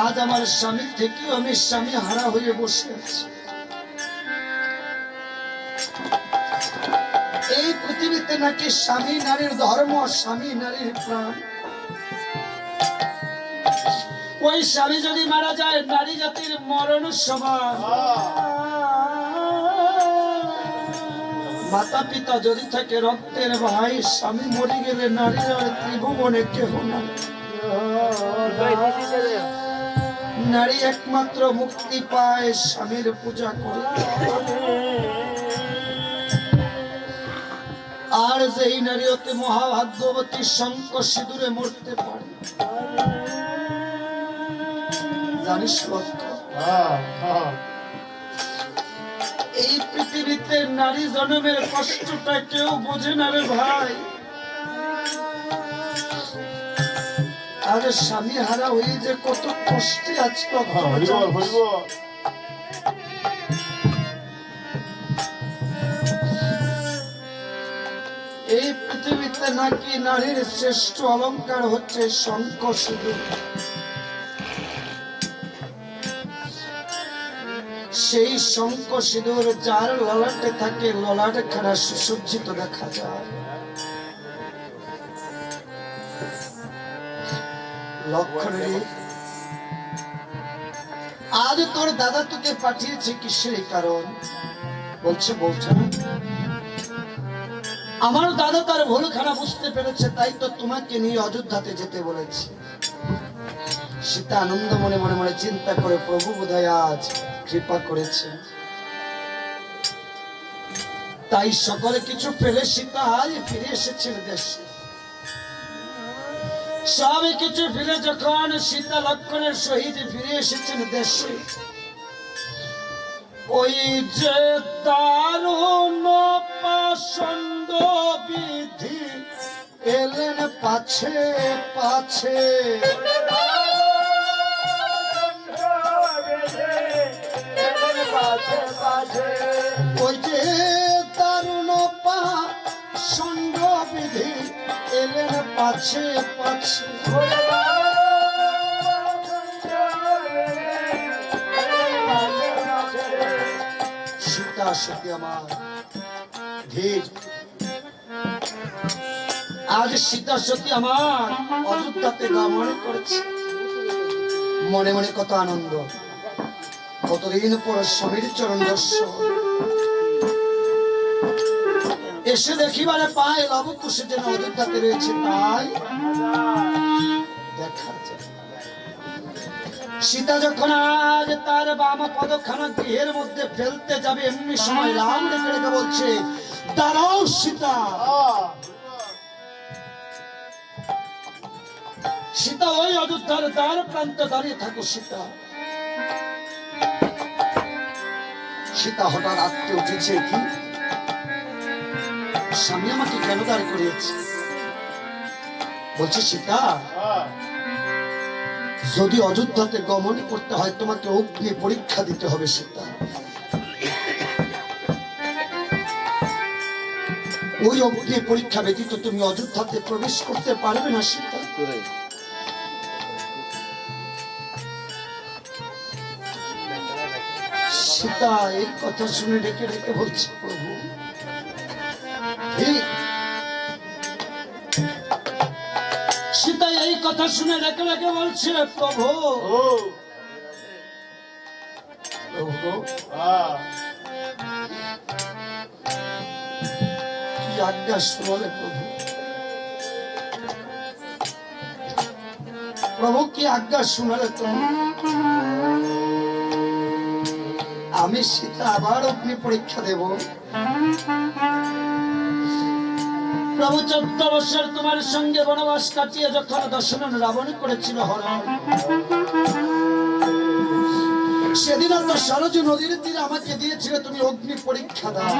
আজ আমার স্বামী থেকেও আমি স্বামী হারা হয়ে বসে আছি। এই পৃথিবীতে নাকি স্বামী নারীর ধর্ম, স্বামী নারীর প্রাণ। ওই স্বামী যদি মারা যায়, নারী জাতির মরণ সমান। মাতা পিতা যদি থাকে রক্তের ভাই স্বামী মরে গেলে নারীর ত্রিভুবনে কেহ নাই। নারী একমাত্র মুক্তি পায় স্বামীর পূজা করে। আর যেই নারী অতি মহাভাগ্যবতী শঙ্ক সিঁদুরে মরতে পারে। জানিস এই পৃথিবীতে নারী জন্মের কষ্টটা কেউ বোঝে না রে ভাই। আরে স্বামী হারা হয়ে যে কত কষ্টে আজকে হরিবল এই পৃথিবীতে নাকি নারীর শ্রেষ্ঠ অলংকার হচ্ছে শঙ্খ সিঁদুর। সেই শঙ্খ সিঁদুর যার ললাটে থাকে ললাট খানা সুসজ্জিত দেখা যায়। আজ তোর দাদা তোকে পাঠিয়েছে কিসের কারণ? বলছে বলছে আমার দাদা তার ভুল খারাপ বুঝতে পেরেছে, তাই তো তোমাকে নিয়ে অযোধ্যাতে যেতে বলেছে। সীতা আনন্দ মনে মনে মনে চিন্তা করে, প্রভু বোধহয় আজ কৃপা করেছে। তাই সকলে কিছু ফেলে সীতা আজ ফিরে এসেছেন দেশে সব কিছু ফিরে যখন সীতা লক্ষণের সহিত ফিরে এসেছেন দেশে, ওই যে পাষণ্ড বিধি এলেন পাছে পাছে। ওই যে দারুণ পাষণ্ড বিধি এলেন পাছে পাছে। সীতা সত্যি আমার। ধীর। আজ সীতা সত্যি আমার অযোধ্যাতে গমন করেছে। মনে মনে কত আনন্দ। কতদিন পর স্বামীর চরণ দর্শন। এসে দেখিবারে পায় লবকুশে যেন অযোধ্যাতে রয়েছে, তাই দেখা সীতা যখন আজ তার বাম গৃহের মধ্যে ফেলতে যাবে, এমনি সময় রাম রেখে বলছে, দাঁড়াও সীতা। সীতা ওই অযোধ্যার দ্বার প্রান্তে দাঁড়িয়ে থাকো সীতা। সীতা হঠাৎ আত্মীয় উঠেছে কি? স্বামী আমাকে কেন দাঁড় করিয়েছে? বলছে, সীতা, যদি অযোধ্যাতে গমন করতে হয়, তোমাকে অগ্নি পরীক্ষা দিতে হবে, সীতা। ওই অগ্নি পরীক্ষা ব্যতীত তুমি অযোধ্যাতে প্রবেশ করতে পারবে না, সীতা। সীতা, এই কথা শুনে ডেকে ডেকে বলছে, প্রভু সীতা এই কথা শুনে রেখে রেখে বলছে প্রভু আজ্ঞা শুনলে প্রভু? প্রভু কি আজ্ঞা শুনালে তুমি? আমি সীতা আবার অগ্নি পরীক্ষা দেব। প্রভু চোদ্দ বছর তোমার সঙ্গে বনবাস কাটিয়ে যখন দর্শন রাবণ করেছিল হরণ। সেদিন তো সরজ নদীর তীরে আমাকে দিয়েছিল, তুমি অগ্নি পরীক্ষা দাও।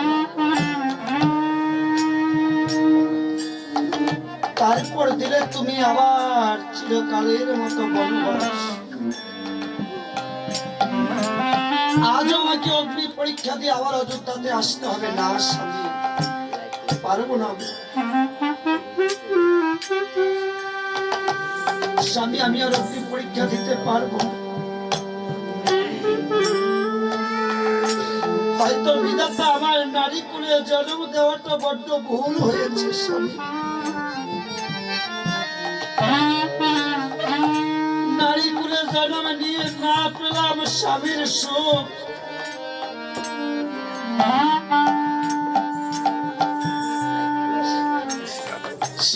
তারপর দিলে তুমি আবার চিরকালের মতো বনবাস। আজও আমাকে অগ্নি পরীক্ষা দিয়ে আবার অযোধ্যাতে আসতে হবে না, স্বামী। পারব না। স্বামী, আমি আর অগ্নি পরীক্ষা দিতে পারব হয়তো বিধাতা আমার নারী কুলে জন্ম দেওয়াটা বড্ড ভুল হয়েছে, স্বামী। নারী কুলে জন্ম নিয়ে না পেলাম স্বামীর শোক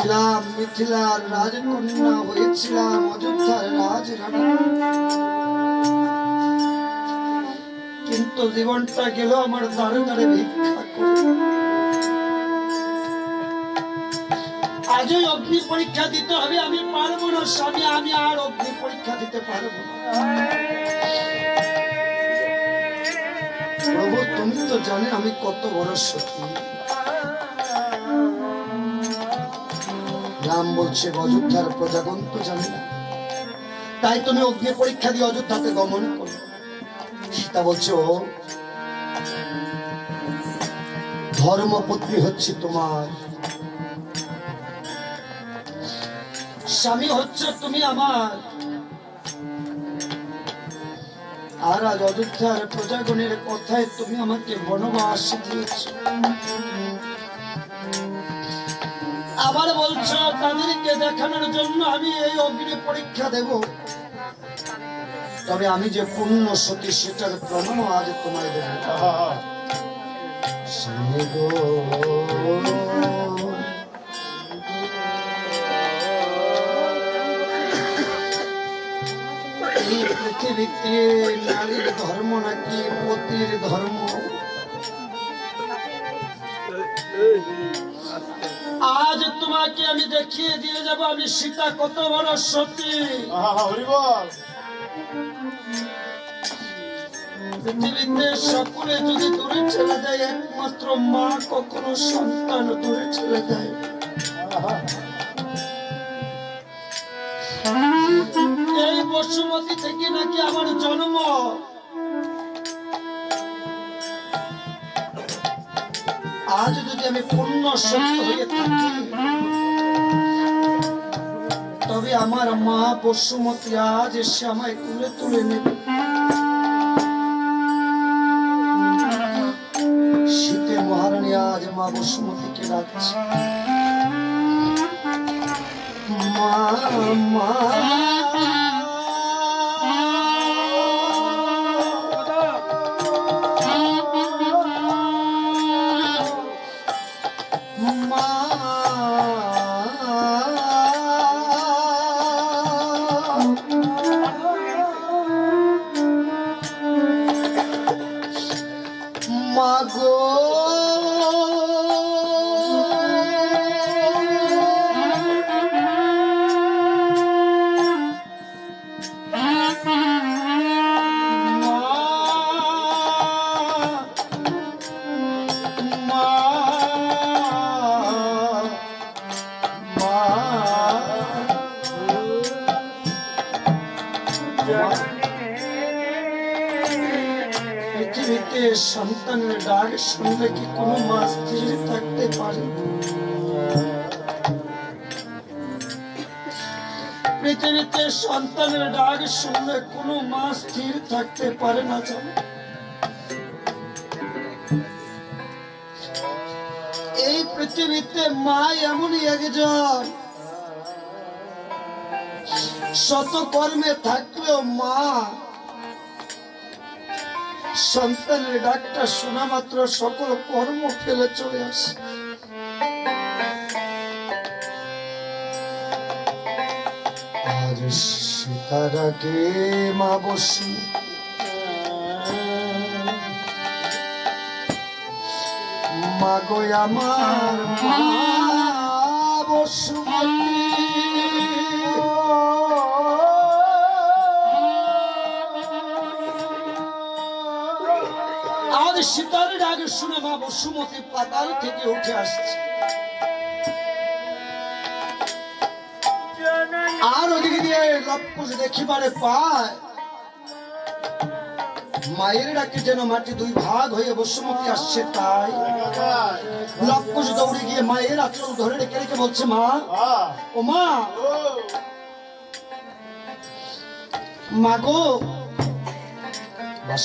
ছিলাম, মিথিলার রাজকন্যা হয়েছিলাম, অযোধ্যার রাজরানী। কিন্তু জীবনটা গেল আমার দাঁড়ে দাঁড়ে ভিক্ষা করে। আজই অগ্নি পরীক্ষা দিতে হবে, আমি পারব না স্বামী, আমি আর অগ্নি পরীক্ষা দিতে পারব না। প্রভু, তুমি তো জানে আমি কত বড় সত্যি রাম বলছে, অযোধ্যার প্রজাগণ তো জানে না। তাই তুমি অগ্নি পরীক্ষা দিয়ে অযোধ্যাতে গমন করো। সীতা বলছে, ও ধর্মপত্নী হচ্ছে তোমার। স্বামী হচ্ছে তুমি আমার। আর আজ অযোধ্যার প্রজাগণের কথায় তুমি আমাকে বনবাস দিয়েছ। আবার বলছো তাদেরকে দেখানোর জন্য আমি এই অগ্নি পরীক্ষা দেব। তবে আমি যে পূর্ণ সতী, সেটার প্রমাণও আজ তোমায় দেব। পৃথিবীতে ধর্ম নাকি পতির ধর্ম? আজ তোমাকে আমি দেখিয়ে দিয়ে যাব আমি সীতা কত বড় সতী। পৃথিবীতে সকলে যদি দূরে ছেড়ে দেয় একমাত্র মা কখনো সন্তান দূরে ছেড়ে দেয়। এই বসুমতী থেকে নাকি আমার জন্ম? আজ যদি আমি পূর্ণ সত্য হয়ে থাকি, তবে আমার মা বসুমতী আজ এসে আমায় তুলে তুলে নেবে। শীতে মহারানী আজ মা বসুমতীকে ডাকছে। মা মা। পৃথিবীতে সন্তানের ডাক শুনলে কি কোনো মা স্থির থাকতে পারে? পৃথিবীতে সন্তানের ডাক শুনলে কোনো মা স্থির থাকতে পারে না জানো এই পৃথিবীতে মা এমনই একজন। শত কর্মে থাকলেও মা সন্তানের ডাকটা শোনা মাত্র সকল কর্ম ফেলে চলে আসে। আজ সীতার আগে মা বসু মা গো আমার মা বসুমতী সীতার ডাক শুনে মা বসুমতী পাতাল থেকে উঠে আসছে। আর ওদিকে দিয়ে লক্ষুষ দেখিবারে পায়। মায়ের ডাকে যেন মাটি দুই ভাগ হয়ে বসুমতী আসছে তাই। লক্ষুষ দৌড়ে গিয়ে মায়ের আচরণ ধরে রেখে রেখে বলছে, মা, ও মা মা গো। বাস।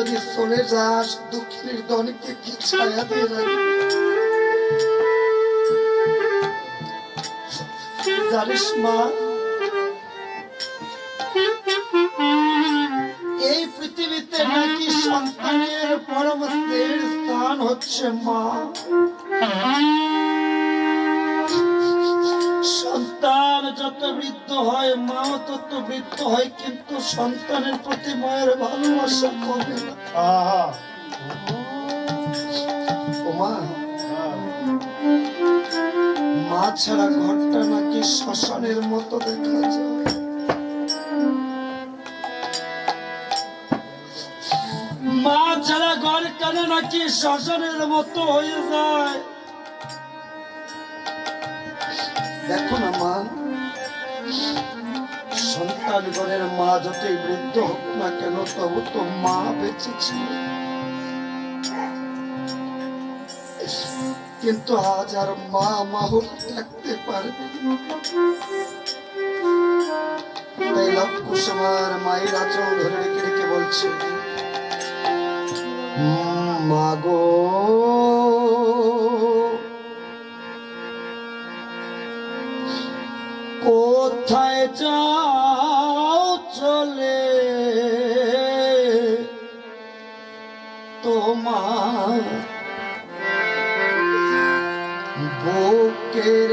যদি চলে যাস কি ছায়া দিয়ে জানিস মা, এই পৃথিবীতে নাকি সন্তানের পরম স্থান হচ্ছে মা। সন্তান যত বৃদ্ধ হয়, মাও তত বৃদ্ধ হয়, কিন্তু সন্তানের প্রতি মায়ের ভালোবাসা কমে মা। মা ছাড়া ঘরটা নাকি শ্মশানের মতো দেখা যায়। মা ছাড়া ঘর কেন নাকি শ্মশানের মতো হয়ে যায়? দেখো না মা সন্তান ঘরের মা যতই বৃদ্ধ হোক না কেন তবু তো মা বেঁচে ছিল কিন্তু আজ আর মা মাহুল থাকতে পারবে। তাই কুসুমার মায়ের আচল ধরে রেখে রেখে বলছে "উম, মাগো কোথায় যাও চলে? তোমার বুকের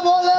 Vamos,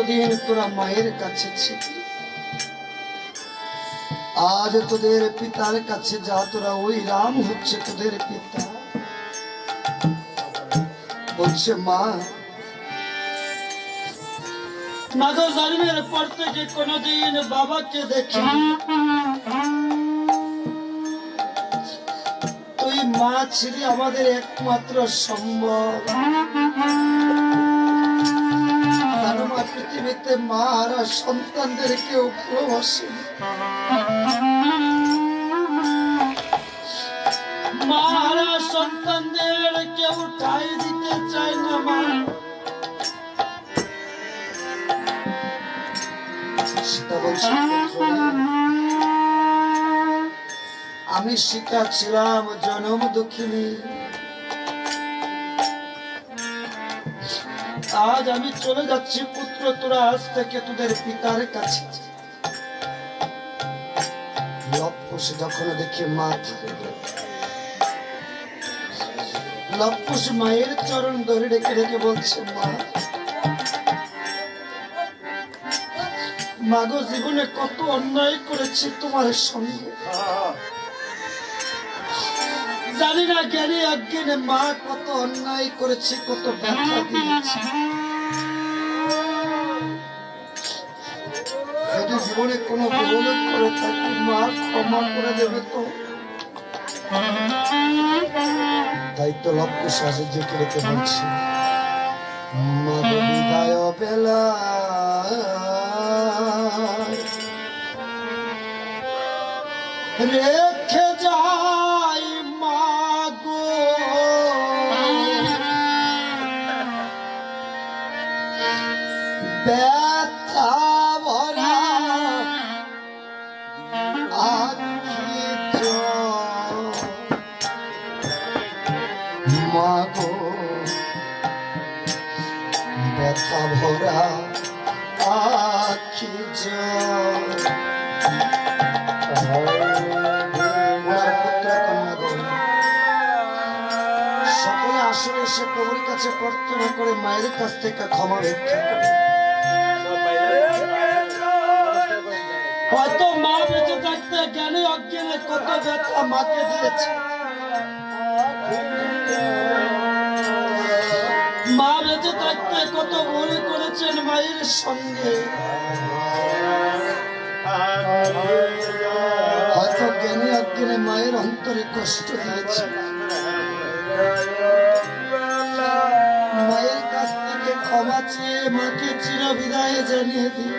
এতদিন তোরা মায়ের কাছে ছিলি। আজ তোদের পিতার কাছে যা, তোরা ওই রাম হচ্ছে তোদের পিতা। বলছে, মা পর থেকে কোনোদিন বাবাকে দেখি তুই মা ছিলি আমাদের একমাত্র মা পৃথিবীতে মা আর সন্তানদের কেউ ভালোবাসে মারা সন্তানদের কেউ ঠাই দিতে চায় না মা। আমি সীতা ছিলাম, জনম দুঃখিনী। আজ আমি চলে যাচ্ছি পুত্র তোরা আজ থেকে তোদের পিতার কাছে। লপ্পুষ যখন দেখি মা থাকে মায়ের চরণ ধরে রেখে রেখে বলছে, মা, মাগো জীবনে কত অন্যায় করেছি তোমার সঙ্গে। জানি না জ্ঞানী অজ্ঞানে মা কত অন্যায় করেছে, কত ব্যথা দিয়েছে। যদি জীবনে কোনো ভুল করে থাকি, মা ক্ষমা করে দেবে তো। তো লক্ষ্য সাহায্য রেখে বলছি মা বিদায় বেলা ব্যথা ভরা আখি সকলে আসলে এসে প্রভুর কাছে প্রার্থনা করে মায়ের কাছ থেকে ক্ষমা ভিক্ষা করে। হয়তো মা বেঁচে থাকতে জ্ঞানে অজ্ঞানে কত ব্যথা মাকে দিয়েছে। মায়ের সঙ্গে। হয়তো জ্ঞানে অজ্ঞানে মায়ের অন্তরে কষ্ট দিয়েছে মায়ের কাছ থেকে ক্ষমা চেয়ে মাকে চিরবিদায় জানিয়ে দিই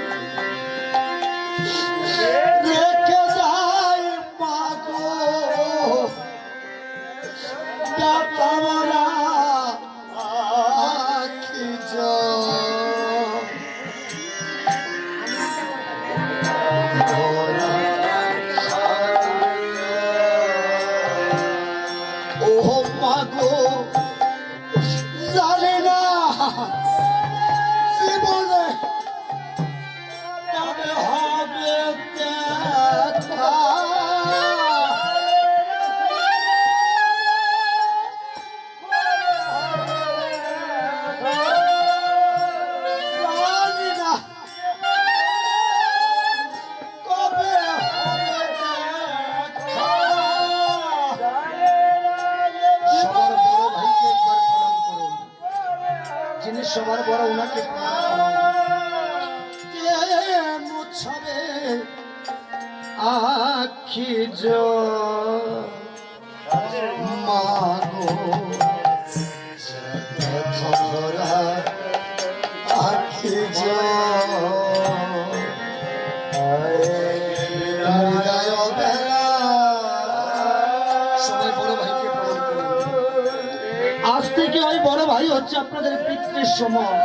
আজ থেকে ওই বড় ভাই হচ্ছে আপনাদের পিতৃ সময়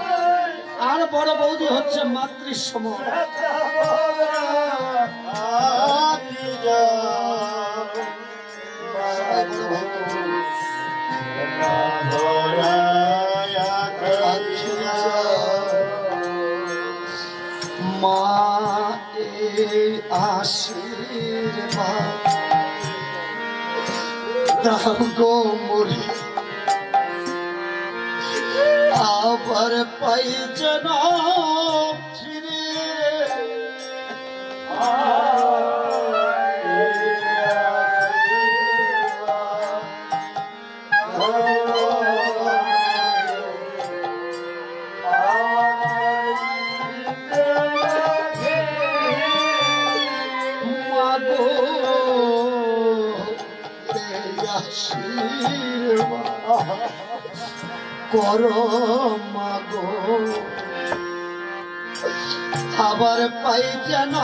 আর বড় বৌদি হচ্ছে বড় ভাইকে মা আশীর্বাদ। দাও গো মুড়ি। আবার পাই যেন ফিরে মাগো করো মাগো। আবার পাই যেন